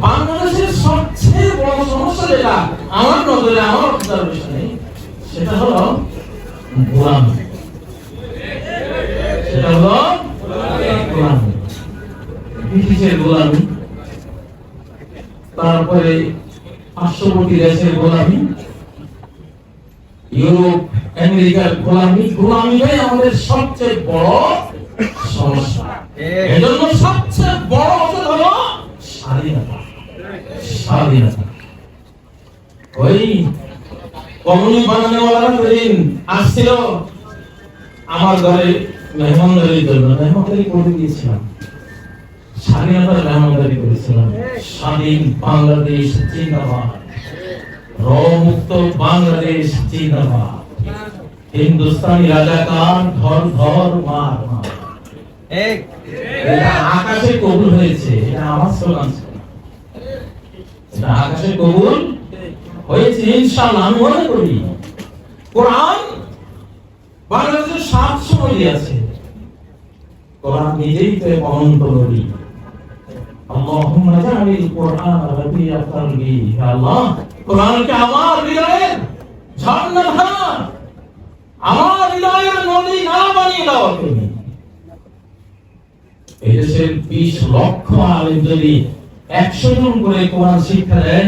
বাংলাদেশের সবচেয়ে বড় সমস্যা যেটা আমার নজরে আমার অবজারভেশনে সেটা হলো গোলামি। সেটা হলো গোলামি। ব্রিটিশের গোলামি তারপরে পার্শ্ববর্তী দেশের গোলামি ইউরোপ আমেরিকার গোলামি গোলামিটাই আমাদের সবচেয়ে বড় সমস্যা। এজন্য সবচেয়ে বড় ওষুধ হলো স্বাধীনতা স্বাধীনতা ওই কমনি বানানোওয়ালা সেদিন আসছিল আমার ঘরে মেহমানদারির জন্য মেহমানদারি করে দিয়েছিলাম স্বাধীনতার মেহমানদারি করেছিলাম। স্বাধীন বাংলাদেশ জিন্দাবাদ। রমুক্ত বাংলাদেশ জিন্দাবাদ। হিন্দুস্তানি রাজাকার ধর ধর মার মার। এটা আকাশে কবুল হয়েছে। এটা আমার স্লোগান ছিল। আকাশে কবুল হয়েছে ইনশাআল্লাহ আমি মনে করি কোরআন বাংলাদেশের সাতশো বই আছে কোরআন নিজেই তো এক অনন্ত নদী اللهم اجعل القرآن ربيع قلبي يا الله কোরআনকে আমার হৃদয়ের ঝর্ণা ধার আমার হৃদয়ের নদী না বানিয়ে দাও তুমি এদেশের বিশ লক্ষ আলেম যদি একশো জন করে কোরআন শিক্ষা দেয়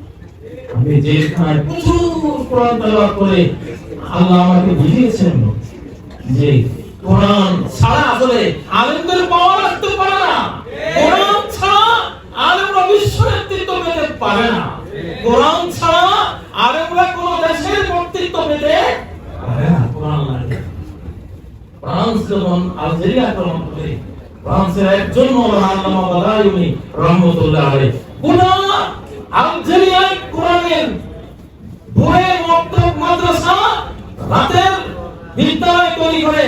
আমি জেলখানায় প্রচুর কোরআন করে আল্লাহ আমাকে বুঝিয়েছেন যে কোরআন ছাড়া আসলে আলেমদের পাওয়া রাখতে পারে না। কোরআন ছাড়া বিশ্ব নেতৃত্ব পেতে পারে না। কোরআন ছাড়া আলেমরা কোন দেশের কর্তৃত্ব পেতে পারে না। কোরআন লাগে ফ্রান্স যখন আলজেরিয়া আক্রমণ করে, ফ্রান্সের একজন আল্লামা বাদায়ুনি রহমতুল্লাহ আলাইহি পুরা আলজেরিয়ায় কোরআনের ভোরে মক্তব মাদ্রাসা রাতের বিদ্যালয় তৈরি করে।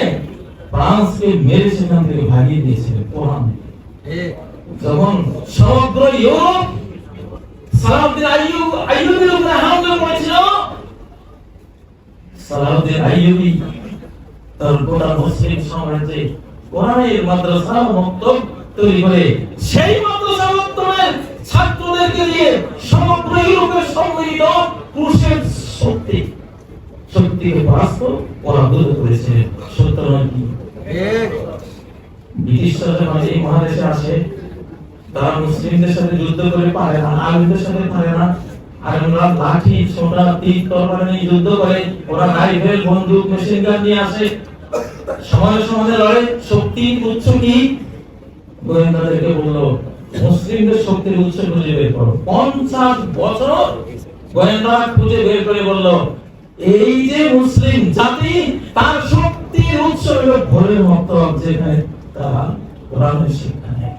ফ্রান্সকে মেরে সেখান থেকে ভাগিয়ে দিয়েছিলেন কোরআন। যখন সমগ্র ইউরোপ সালাউদ্দিন আইয়ুব, আইয়ুবের উপরে হামলা করেছিল, সালাউদ্দিন আইয়ুবী তার গোটা মুসলিম সাম্রাজ্যে কোরআনের মাদ্রাসা মক্তব তৈরি করে। সেই মাদ্রাসা মক্তবের ছাত্রদেরকে দিয়ে সমগ্র ইউরোপের সম্মিলিত ক্রুশের শক্তি। শক্তিকে পরাস্ত পরাভূত করেছে। সত্য নয় কি? ব্রিটিশরা যখন এই মহাদেশে আসে তারা মুসলিমদের সাথে যুদ্ধ করে পারে না আরবদের সাথে পারে না। আর ওরা লাঠি ছোটা তীর তরবারি নিয়ে যুদ্ধ করে। ওরা রাইফেল বন্দুক মেশিন গান নিয়ে আসে। সমাজে সমাজে লড়ে। শক্তি উৎস কি? গোয়েন্দাদেরকে বলল মুসলিমদের শক্তির উৎস খুঁজে বের করো। পঞ্চাশ বছর গোয়েন্দা খুঁজে বের করে বলল, এই যে মুসলিম জাতি, তার শক্তির উৎস হল ভোরের মতো, যেখানে তারা কোরআনের শিক্ষা নেয়।